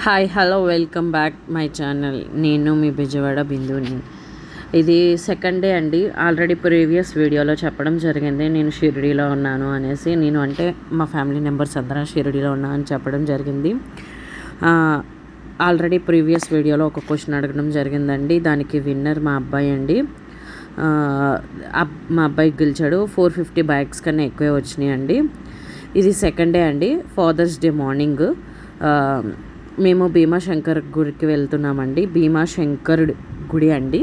Hi hello welcome back my channel. నేను మీ బిజవాడ బిందుని. ఇది సెకండ్ డే అండి. ఆల్రెడీ ప్రీవియస్ వీడియోలో చెప్పడం జరిగింది. నేను షిరిడీలో ఉన్నాను అనేసి. నేను అంటే మా ఫ్యామిలీ మెంబర్స్ అందరం షిరిడీలో ఉన్నా అని చెప్పడం జరిగింది. ఆల్రెడీ ప్రీవియస్ వీడియోలో ఒక క్వశ్చన్ అడగడం జరిగిందండి. దానికి విన్నర్ మా అబ్బాయి అండి. అబ్- మా అబ్బాయి గెలిచాడు. ఫోర్ ఫిఫ్టీ బ్యాగ్స్ కన్నా ఎక్కువే వచ్చినాయి అండి ఇది సెకండ్ డే అండి. Father's day morning. మేము భీమాశంకర్ గుడికి వెళ్తున్నామండి. భీమాశంకరుడు గుడి అండి.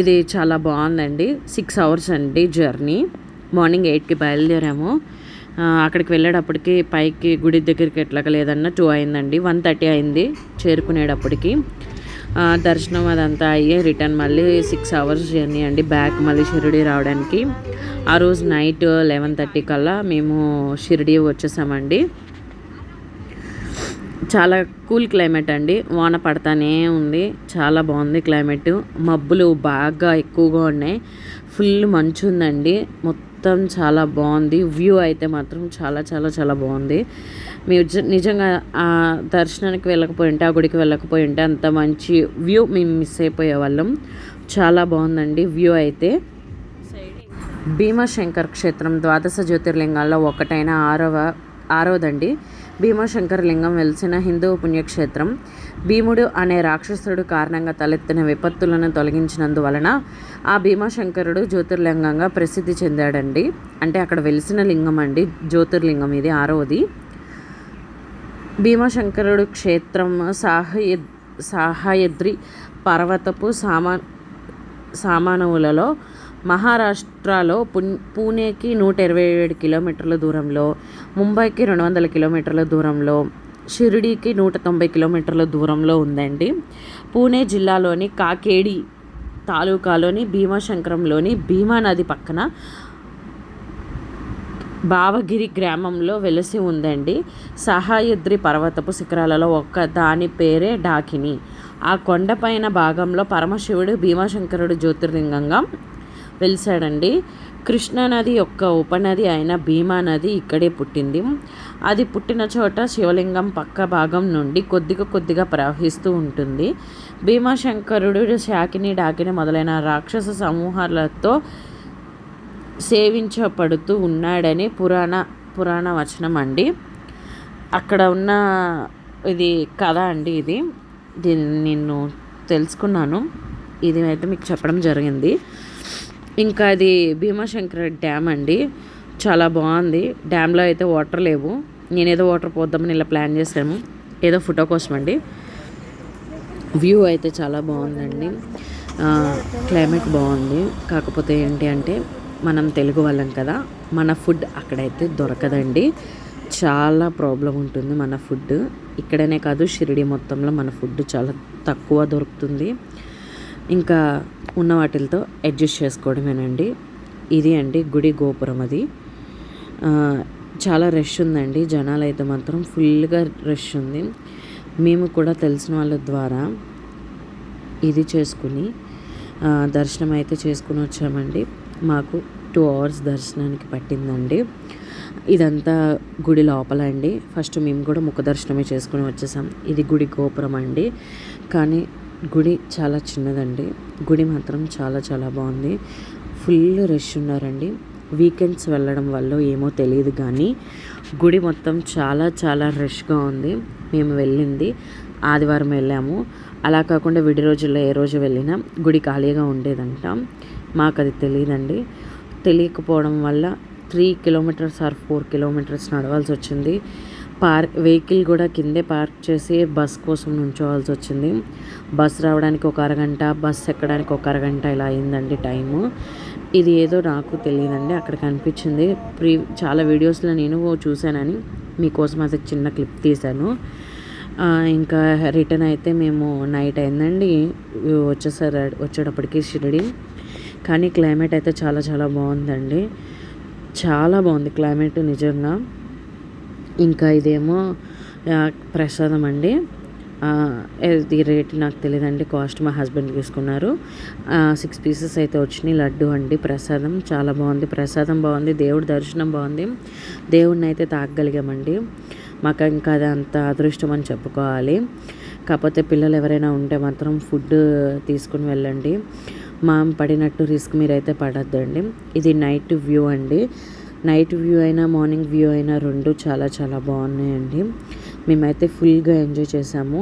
ఇది చాలా బాగుందండి. సిక్స్ అవర్స్ అండి జర్నీ. మార్నింగ్ ఎయిట్కి బయలుదేరాము. అక్కడికి వెళ్ళేటప్పటికి పైకి గుడి దగ్గరికి ఎట్లాగ లేదన్నా టూ అయిందండి. వన్ థర్టీ అయింది చేరుకునేటప్పటికి. దర్శనం అదంతా అయ్యి రిటర్న్ మళ్ళీ సిక్స్ అవర్స్ జర్నీ అండి బ్యాక్ మళ్ళీ షిరిడి రావడానికి. ఆ రోజు నైట్ లెవెన్ థర్టీ కల్లా మేము షిరిడి వచ్చేసామండి. చాలా కూల్ క్లైమేట్ అండి. వాన పడతానే ఉంది. చాలా బాగుంది క్లైమేట్. మబ్బులు బాగా ఎక్కువగా ఉన్నాయి. ఫుల్ మంచు ఉందండి. మొత్తం చాలా బాగుంది. వ్యూ అయితే మాత్రం చాలా చాలా చాలా బాగుంది. మీరు జ- నిజంగా ఆ దర్శనానికి వెళ్ళకపోయి ఉంటే ఆ గుడికి వెళ్ళకపోయి ఉంటే అంత మంచి వ్యూ మేము మిస్ అయిపోయే వాళ్ళం. చాలా బాగుందండి వ్యూ అయితే. భీమాశంకర్ క్షేత్రం ద్వాదశ జ్యోతిర్లింగాల్లో ఒకటైన ఆరవ ఆరవదండి భీమాశంకర్ లింగం వెలిసిన హిందూ పుణ్యక్షేత్రం భీముడు అనే రాక్షసుడు కారణంగా తలెత్తిన విపత్తులను తొలగించినందువలన ఆ భీమాశంకరుడు జ్యోతిర్లింగంగా ప్రసిద్ధి చెందాడండి. అంటే అక్కడ వెలిసిన లింగం అండి జ్యోతిర్లింగం ఇది ఆరవది. భీమాశంకరుడు క్షేత్రం సాహయ సాహయద్రి పర్వతపు సామా సామానవులలో మహారాష్ట్రలో పున్ పూణేకి నూట ఇరవై ఏడు కిలోమీటర్ల దూరంలో ముంబైకి రెండు వందల కిలోమీటర్ల దూరంలో షిరిడీకి నూట తొంభై కిలోమీటర్ల దూరంలో ఉందండి. పూణే జిల్లాలోని కాకేడి తాలూకాలోని భీమాశంకరంలోని భీమా నది పక్కన భావగిరి గ్రామంలో వెలసి ఉందండి. సహాయద్రి పర్వతపు శిఖరాలలో ఒక్క దాని పేరే డాకిని. ఆ కొండపైన భాగంలో పరమశివుడు భీమాశంకరుడు జ్యోతిర్లింగంగా వెలిసాడండి కృష్ణానది యొక్క ఉపనది అయిన భీమా నది ఇక్కడే పుట్టింది. అది పుట్టిన చోట శివలింగం పక్క భాగం నుండి కొద్దిగా కొద్దిగా ప్రవహిస్తూ ఉంటుంది. భీమాశంకరుడు శాకిని డాకిని మొదలైన రాక్షస సమూహాలతో సేవించబడుతూ ఉన్నాడని పురాణ పురాణ వచనం అండి అక్కడ ఉన్న ఇది కథ అండి ఇది. దీన్ని నేను తెలుసుకున్నాను. ఇది అయితే మీకు చెప్పడం జరిగింది. ఇంకా అది భీమాశంకర్ డ్యామ్ అండి. చాలా బాగుంది. డ్యామ్లో అయితే వాటర్ లేవు. నేనేదో వాటర్ పోద్దామని ఇలా ప్లాన్ చేశాను. ఏదో ఫోటో కోసం అండి వ్యూ అయితే చాలా బాగుందండి. క్లైమేట్ బాగుంది. కాకపోతే ఏంటి అంటే మనం తెలుగు వాళ్ళం కదా మన ఫుడ్ అక్కడైతే దొరకదండి. చాలా ప్రాబ్లం ఉంటుంది మన ఫుడ్ ఇక్కడనే కాదు షిరిడి మొత్తంలో మన ఫుడ్ చాలా తక్కువ దొరుకుతుంది. ఇంకా ఉన్న వాటితో అడ్జస్ట్ చేసుకోవడమేనండి. ఇది అండి గుడి గోపురం అది. చాలా రష్ ఉందండి. జనాలు అయితే మాత్రం ఫుల్గా రష్ ఉంది. మేము కూడా తెలిసిన వాళ్ళ ద్వారా ఇది చేసుకుని దర్శనం అయితే చేసుకుని వచ్చామండి. మాకు టూ అవర్స్ దర్శనానికి పట్టిందండి. ఇదంతా గుడి లోపల అండి. ఫస్ట్ మేము కూడా ముఖ దర్శనమే చేసుకుని వచ్చేసాం. ఇది గుడి గోపురం అండి. కానీ గుడి చాలా చిన్నదండి. గుడి మాత్రం చాలా చాలా బాగుంది. ఫుల్ రష్ ఉన్నారండి. వీకెండ్స్ వెళ్ళడం వల్ల ఏమో తెలియదు కానీ గుడి మొత్తం చాలా చాలా రష్గా ఉంది. మేము వెళ్ళింది. ఆదివారం వెళ్ళాము. అలా కాకుండా విడి రోజుల్లో ఏ రోజు వెళ్ళినా గుడి ఖాళీగా ఉండేదంట. మాకు అది తెలియదండి. తెలియకపోవడం వల్ల three kilometres or four kilometres నడవాల్సి వచ్చింది. పార్క్ వెహికల్ కూడా కిందే పార్క్ చేసి బస్ కోసం నుంచోవాల్సి వచ్చింది. బస్ రావడానికి ఒక అరగంట బస్ ఎక్కడానికి ఒక అరగంట ఇలా అయిందండి టైము. ఇది ఏదో నాకు తెలియదండి అక్కడ కనిపించింది. ప్రీ చాలా వీడియోస్లో నేను చూశానని మీకోసం అది చిన్న క్లిప్ తీశాను. ఇంకా రిటర్న్ అయితే మేము నైట్ అయిందండి వచ్చేసారు వచ్చేటప్పటికి షిరిడి. కానీ క్లైమేట్ అయితే చాలా చాలా బాగుందండి. చాలా బాగుంది క్లైమేట్ నిజంగా. ఇంకా ఇదేమో ప్రసాదం అండి. ఇది రేట్ నాకు తెలియదండి కాస్ట్ మా హస్బెండ్ తీసుకున్నారు. సిక్స్ పీసెస్ అయితే వచ్చినాయి లడ్డు అండి ప్రసాదం. చాలా బాగుంది ప్రసాదం బాగుంది దేవుడి దర్శనం బాగుంది. దేవుడిని అయితే తాగగలిగామండి. మాకు ఇంకా అది అంత అదృష్టం అని చెప్పుకోవాలి. కాకపోతే పిల్లలు ఎవరైనా ఉంటే మాత్రం ఫుడ్ తీసుకుని వెళ్ళండి. మా పడినట్టు రిస్క్ మీరైతే పడద్దండి. ఇది నైట్ వ్యూ అండి. నైట్ వ్యూ అయినా మార్నింగ్ వ్యూ అయినా రెండు చాలా చాలా బాగున్నాయండి. మేమైతే ఫుల్గా ఎంజాయ్ చేసాము.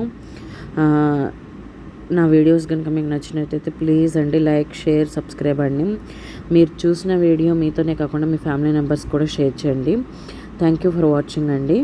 నా వీడియోస్ కనుక మీకు నచ్చినట్టయితే ప్లీజ్ అండి లైక్ షేర్ సబ్స్క్రైబ్ అండి. మీరు చూసిన వీడియో మీతోనే కాకుండా మీ ఫ్యామిలీ మెంబర్స్ కూడా షేర్ చేయండి. థ్యాంక్ యూ ఫర్ వాచింగ్ అండి.